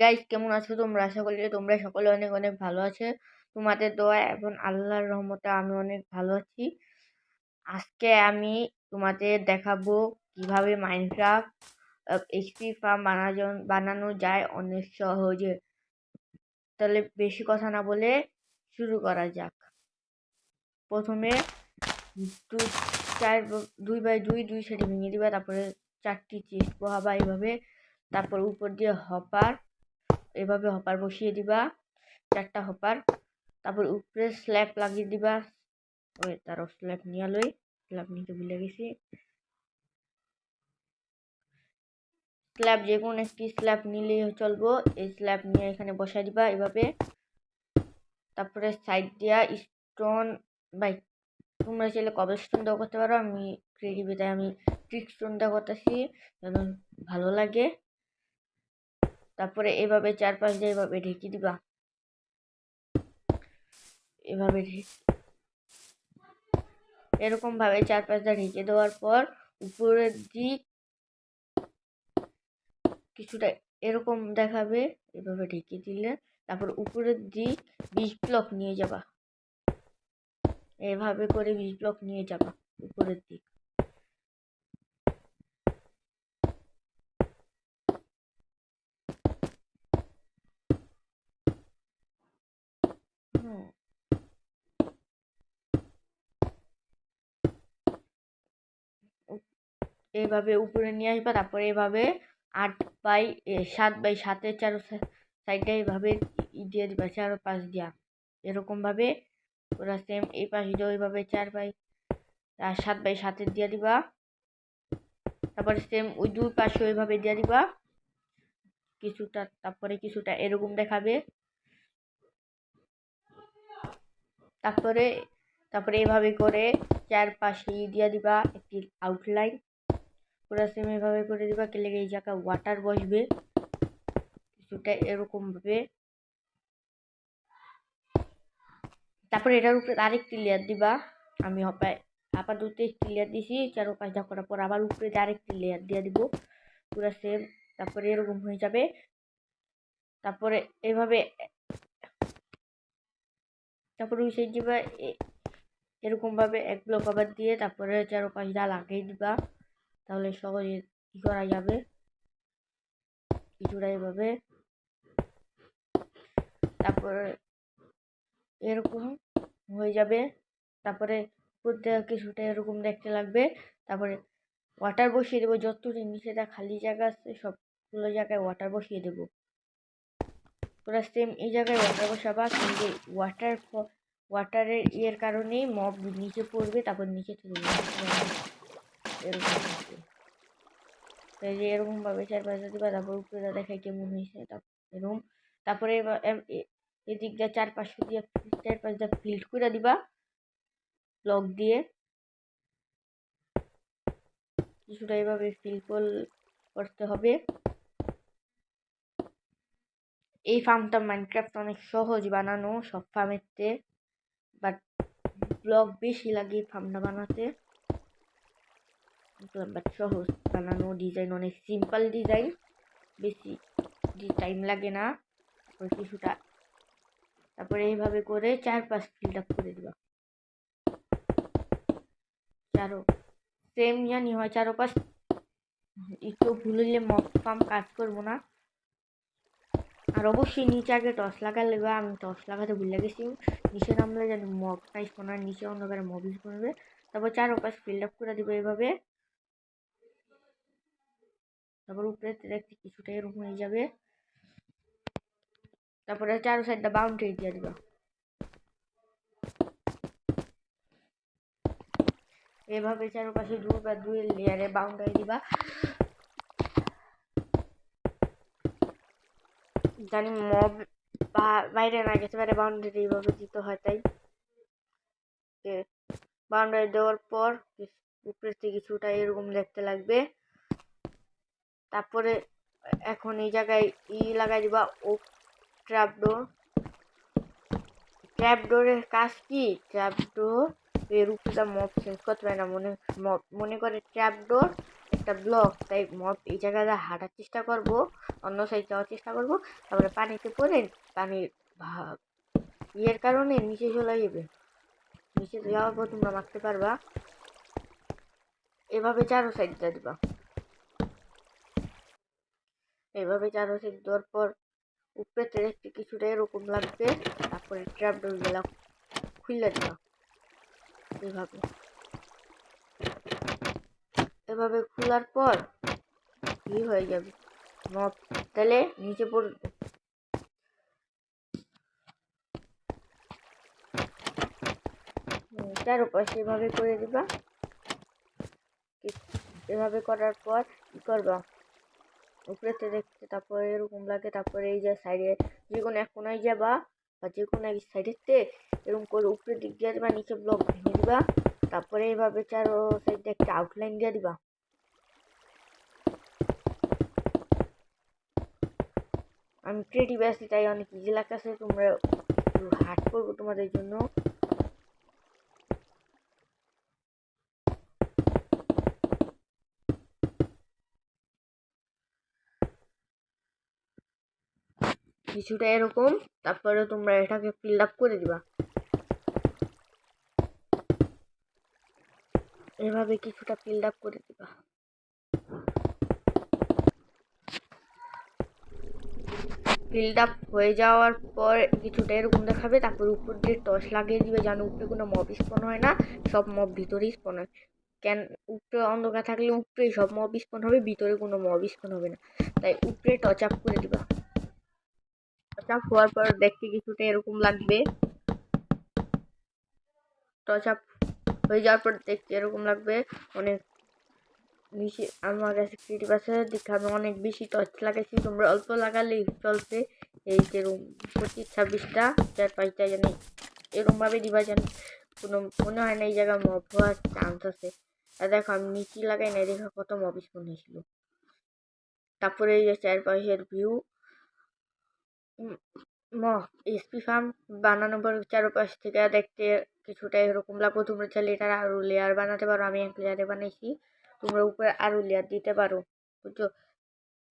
Guys কেমন আছো তোমরা? আশা করি তোমরা সকলে অনেক অনেক ভালো আছে। তোমাদের দোয়া এবং আল্লাহর রহমতে আমি অনেক ভালো আছি। আজকে আমি তোমাদের দেখাবো কীভাবে মাইনক্রাফট এইচপি ফার্ম বানানো বানানো যায় অনেক সহজে। তাহলে বেশি কথা না বলে শুরু করা যাক। প্রথমে দু, চার, দুই বাই দুই দুই সাইডে ভেঙে দিবা, তারপরে চারটি চেস্ট বহাবা এইভাবে। তারপর উপর দিয়ে হপার এভাবে হপার বসিয়ে দিবা, চারটা হপার তারপর উপরে স্ল্যাব লাগিয়ে দিবা। ওই তার স্ল্যাব নিয়ে লই স্ল্যাব নিতে ভুলে গেছি। স্ল্যাব যে কোনো একটি স্ল্যাব নিলেই চলবো, এই স্ল্যাব নিয়ে এখানে বসাই দিবা এভাবে। তারপরে সাইড দিয়া স্টোন বাই তোমরা চাইলে কবে স্টোন দেওয়া করতে পারো, আমি ক্রিয়েটিভিতে আমি ট্রিক স্টোন দেওয়া করতেছি, যেন ভালো লাগে। তারপরে এভাবে চারপাশ দিয়ে এভাবে ঢেকে দিবা। এভাবে এরকম ভাবে চারপাশ দিয়ে ঢেকে দেওয়ার পর উপরের দিক কিছুটা এরকম দেখাবে, এভাবে ঢেকে দিলে তারপর উপরের দিক বিশ ব্লক নিয়ে যাবা। এভাবে করে বিশ ব্লক নিয়ে যাবা উপরের দিক। এইভাবে উপরে নিয়ে আসবা, তারপরে এভাবে আট বাই সাত বাই সাতের চারো সাইডে এইভাবে দিয়ে দিবা, চারো পাশ দিয়া। এরকমভাবে ওরা সেম এই পাশ দিয়ে ওইভাবে চার বাই আর সাত বাই সাতের দিয়ে দিবা। তারপরে সেম ওই দুই পাশে ওইভাবে দিয়ে দিবা। কিছুটা, তারপরে কিছুটা এরকম দেখাবে। তারপরে তারপরে এভাবে করে চারপাশে দিয়ে দিবা, একটি আউটলাইন পুরো সেম এভাবে করে দিবা, কেলে এই জায়গায় ওয়াটার বসবে, কিছুটা এরকমভাবে তারপরে এটার উপরে আরেকটি লেয়ার দিবা, আমি হপায় আপাতত একটি লেয়ার দিছি চারো পাঁচটা করার পর আবার উপরে আরেকটি লেয়ার দিয়ে দিব, পুরো সেম, তারপরে এরকম হয়ে যাবে। তারপরে এভাবে, তারপরে ওই সাইড দিবা এরকমভাবে এক ব্লক আবার দিয়ে তারপরে চারো পাঁচটা লাগিয়ে দিবা। তাহলে সহজে কী করা যাবে? কিছুটা এভাবে। তারপরে এরকম হয়ে যাবে। তারপরে প্রত্যেক কিছুটা এরকম দেখতে লাগবে। তারপরে ওয়াটার বসিয়ে দেবো। যতটুকু নিচেটা খালি জায়গা আছে, সবগুলো জায়গায় ওয়াটার বসিয়ে দেবো। তোরা সেম এই জায়গায় ওয়াটার বসাবা। কিন্তু ওয়াটার ওয়াটারের ইয়ের কারণেই মব নিচে পড়বে, তারপর নিচে থেকে এরকম যে এরকমভাবে চার পাঁচটা দিবা তারপর উপরে দেখাই কেমন হয়েছে এরকম। তারপরে এদিক দিয়ে চার পাঁচশো দিয়ে চার পাঁচটা ফিল্ড করে দিবা। ব্লক দিয়ে। কিছুটা এভাবে ফিল করতে হবে। এই ফার্মটা মাইনক্রাফট অনেক সহজ বানানো সব ফার্মের চেয়ে বাট ব্লক বেশি লাগে ফার্মটা বানাতে। বাট সহজ বানানো ডিজাইন অনেক সিম্পল ডিজাইন বেশি টাইম লাগে না তারপর কিছুটা। তারপরে এইভাবে করে চার পাঁচ ফিল্ড আপ করে দিবা। চারো সেম জানি, হয় চারো পাঁচ। একটু ভুল হইলে কাজ করব না। আর অবশ্যই নিচে আগে টস লাগালে বা আমি টস লাগাতে ভুলে গেছি। নিচে নামলে যেন মগ টাইস কোনো নিচে অন্ধকারে মবিস করবে। তারপর চার পাশ ফিল্ড আপ করে দিবে এইভাবে তারপর উপরে দেখতে কিছুটা এরকম হয়ে যাবে। তারপরে চারো সাইডটা বাউন্ডারি দিয়ে দিবা। এভাবে চারপাশে দুই বা দুই লেয়ারে বাউন্ডারি দিবা। জানি মব বাইরে না গেছে পারে বাউন্ডারি এইভাবে দিতে হয়, তাই। বাউন্ডারি দেওয়ার পর উপরের থেকে কিছুটা এরকম দেখতে লাগবে। তারপরে এখন এই জায়গায় ই লাগাই দিবা, ও ট্র্যাপডোর ট্র্যাপডোরের কাজ কি? ট্র্যাপডোর এর উপরে মপ চেঞ্জ করতে পারে না, মনে মনে করে ট্র্যাপডোর একটা ব্লক তাই মপ এই জায়গায় হাঁটার চেষ্টা করব, অন্য সাইড যাওয়ার চেষ্টা করব, তারপরে পানিতে পড়ে পানির ইয়ের কারণে নিচে চলে যাবে। নিচে যাওয়ার পর তোমরা মারতে পারবা। এভাবে চারো সাইড দিবা। এভাবে চারো সাইড দেওয়ার পর উপরেতে দেখতে কিছুটা এরকম লাগবে, তারপরে ট্র্যাপ ডোরগুলা খুলে দিবা। এভাবে। এভাবে খোলার পর কি হয়ে যাবে? মপ তাহলে নিচে পড়বে। তার পাশে এভাবে করে দিবা। এভাবে করার পর কি করবা? উপরেতে দেখতে, তারপরে এরকম লাগে, তারপরে এই যে সাইডে যে কোনো এক কোনায় যাবা বা যে কোনো এক সাইডেতে এরকম করে উপরে দিক দিয়ে দিবা, নিচে ব্লক ভেঙে দিবা, তারপরে এইভাবে চারো সাইডে একটা আউটলাইন দিয়ে দিবা। আমি ক্রিয়েটিভ আছি তাই অনেক ইজি লাগতেছে, তোমরা একটু হার্ড করব তোমাদের জন্য। কিছুটা এরকম তারপরে তোমরা এটাকে ফিল আপ করে দিবা। এভাবে কিছুটা ফিল আপ করে দিবা। ফিল্ড আপ হয়ে যাওয়ার পর কিছুটা এরকম দেখাবে, তারপর উপর দিয়ে টর্চ লাগিয়ে দিবে, যেন উপরে কোনো মব স্পন হয় না, সব মব ভিতরেই স্পন হয়। কেন, উপরে অন্ধকার থাকলে উপরে সব মব স্পন হবে, ভিতরে কোনো মব স্পন হবে না। তাই উপরে টচ আপ করে দিবা। টচ আপ হওয়ার পর দেখতে কিছুটা এরকম লাগবে। টচ আপ হয়ে যাওয়ার পর দেখতে এরকম লাগবে। অনেক বেশি, আমার কাছে ক্রিয়েটিভ আছে, দেখে আমি অনেক বেশি টর্চ লাগাইছি। তোমরা অল্প লাগালেই চলছে এই যেরকম পঁচিশ, ছাব্বিশটা চার পাঁচটা জানি এরকমভাবে দিবা যেন কোনো মনে হয় না এই জায়গায় মব হওয়ার চান্স আছে। আর দেখো, আমি নিচি লাগাই না দেখো কত মব স্পন হয়েছিল। তারপরে এই যে চারপাশের ভিউ এসপি ফার্ম বানানো পর চারপাশ থেকে দেখতে কিছুটা এরকম লাগবো তোমরা চাইলে এটা আরও লেয়ার বানাতে পারো। আমি এক লেয়ারে বানাইছি। তোমরা উপরে আরও লেয়ার দিতে পারো। বুঝছ?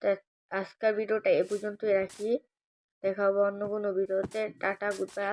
তা আজকের ভিডিওটা এ পর্যন্তই রাখি। দেখা হবে অন্য কোনো ভিডিওতে। Tata good bye